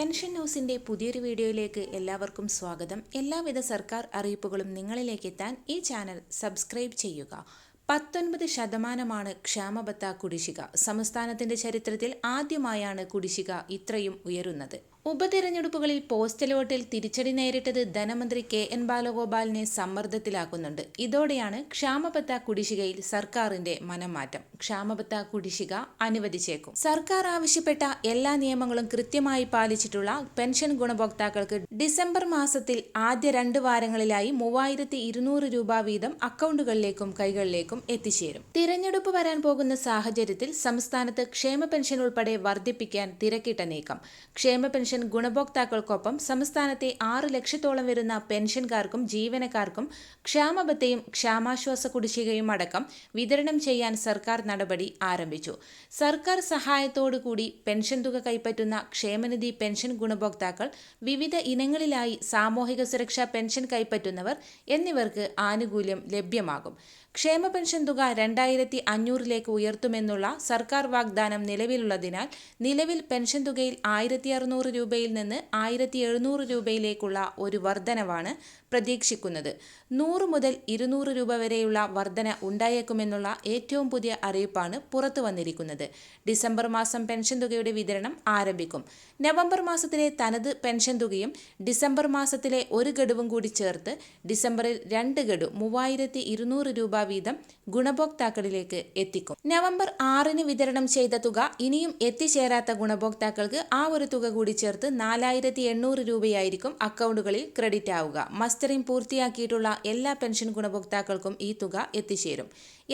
Pension ന്യൂസിന്റെ പുതിയൊരു വീഡിയോയിലേക്ക് എല്ലാവർക്കും സ്വാഗതം. എല്ലാവിധ സർക്കാർ അറിയിപ്പുകളും നിങ്ങളിലേക്ക് എത്താൻ ഈ ചാനൽ സബ്സ്ക്രൈബ് ചെയ്യുക. പത്തൊൻപത് ശതമാനമാണ് ക്ഷാമബത്ത കുടിശ്ശിക. സംസ്ഥാനത്തിന്റെ ചരിത്രത്തിൽ ആദ്യമായാണ് കുടിശ്ശിക ഇത്രയും ഉയരുന്നത്. ഉപതെരഞ്ഞെടുപ്പുകളിൽ പോസ്റ്റൽ വോട്ടിൽ തിരിച്ചടി നേരിട്ടത് ധനമന്ത്രി കെ എൻ ബാലഗോപാലിനെ സമ്മർദ്ദത്തിലാക്കുന്നുണ്ട്. ഇതോടെയാണ് ക്ഷാമബത്ത കുടിശ്ശികയിൽ സർക്കാരിന്റെ മനംമാറ്റം. ക്ഷാമബത്ത കുടിശ്ശിക അനുവദിച്ചേക്കും. സർക്കാർ ആവശ്യപ്പെട്ട എല്ലാ നിയമങ്ങളും കൃത്യമായി പാലിച്ചിട്ടുള്ള പെൻഷൻ ഗുണഭോക്താക്കൾക്ക് ഡിസംബർ മാസത്തിൽ ആദ്യ രണ്ട് വാരങ്ങളിലായി മൂവായിരത്തി ഇരുന്നൂറ് രൂപ വീതം അക്കൗണ്ടുകളിലേക്കും കൈകളിലേക്കും എത്തിച്ചേരും. തിരഞ്ഞെടുപ്പ് വരാൻ പോകുന്ന സാഹചര്യത്തിൽ സംസ്ഥാനത്ത് ക്ഷേമ പെൻഷൻ ഉൾപ്പെടെ വർദ്ധിപ്പിക്കാൻ തിരക്കിട്ട നീക്കം. ക്ഷേമ പെൻഷൻ ഗുണഭോക്താക്കൾക്കൊപ്പം സംസ്ഥാനത്തെ ആറ് ലക്ഷത്തോളം വരുന്ന പെൻഷൻകാർക്കും ജീവനക്കാർക്കും ക്ഷാമബത്തയും ക്ഷാമാശ്വാസ കുടിശ്ശികയും അടക്കം വിതരണം ചെയ്യാൻ സർക്കാർ നടപടി ആരംഭിച്ചു. സർക്കാർ സഹായത്തോടുകൂടി പെൻഷൻ തുക കൈപ്പറ്റുന്ന ക്ഷേമനിധി പെൻഷൻ ഗുണഭോക്താക്കൾ വിവിധ ഇനങ്ങളിലായി സാമൂഹിക സുരക്ഷാ പെൻഷൻ കൈപ്പറ്റുന്നവർ എന്നിവർക്ക് ആനുകൂല്യം ലഭ്യമാകും. ക്ഷേമ പെൻഷൻ തുക രണ്ടായിരത്തി അഞ്ഞൂറിലേക്ക് ഉയർത്തുമെന്നുള്ള സർക്കാർ വാഗ്ദാനം നിലവിലുള്ളതിനാൽ നിലവിൽ പെൻഷൻ തുകയിൽ ആയിരത്തി അറുന്നൂറ് രൂപയിൽ നിന്ന് ആയിരത്തി എഴുന്നൂറ് രൂപയിലേക്കുള്ള ഒരു വർധനവാണ് പ്രതീക്ഷിക്കുന്നത്. നൂറ് മുതൽ ഇരുന്നൂറ് രൂപ വരെയുള്ള വർധന ഉണ്ടായേക്കുമെന്നുള്ള ഏറ്റവും പുതിയ അറിയിപ്പാണ് പുറത്തു വന്നിരിക്കുന്നത്. ഡിസംബർ മാസം പെൻഷൻ തുകയുടെ വിതരണം ആരംഭിക്കും. നവംബർ മാസത്തിലെ തനത് പെൻഷൻ തുകയും ഡിസംബർ മാസത്തിലെ ഒരു ഗഡുവും കൂടി ചേർത്ത് ഡിസംബറിൽ രണ്ട് ഗഡു മൂവായിരത്തി ഇരുന്നൂറ് രൂപ വീതം ഗുണഭോക്താക്കളിലേക്ക് എത്തിക്കും. നവംബർ ആറിന് വിതരണം ചെയ്ത തുക ഇനിയും എത്തിച്ചേരാത്ത ഗുണഭോക്താക്കൾക്ക് ആ ഒരു തുക കൂടി ചേർത്ത് നാലായിരത്തി എണ്ണൂറ് രൂപയായിരിക്കും അക്കൗണ്ടുകളിൽ ക്രെഡിറ്റ് ആവുക. മസ്റ്ററിംഗ് പൂർത്തിയാക്കിയിട്ടുള്ള എല്ലാ പെൻഷൻ ഗുണഭോക്താക്കൾക്കും ഈ തുക എത്തിച്ചേരും.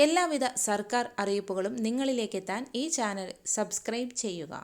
എല്ലാവിധ സർക്കാർ അറിയിപ്പുകളും നിങ്ങളിലേക്കെത്താൻ ഈ ചാനൽ സബ്സ്ക്രൈബ് ചെയ്യുക.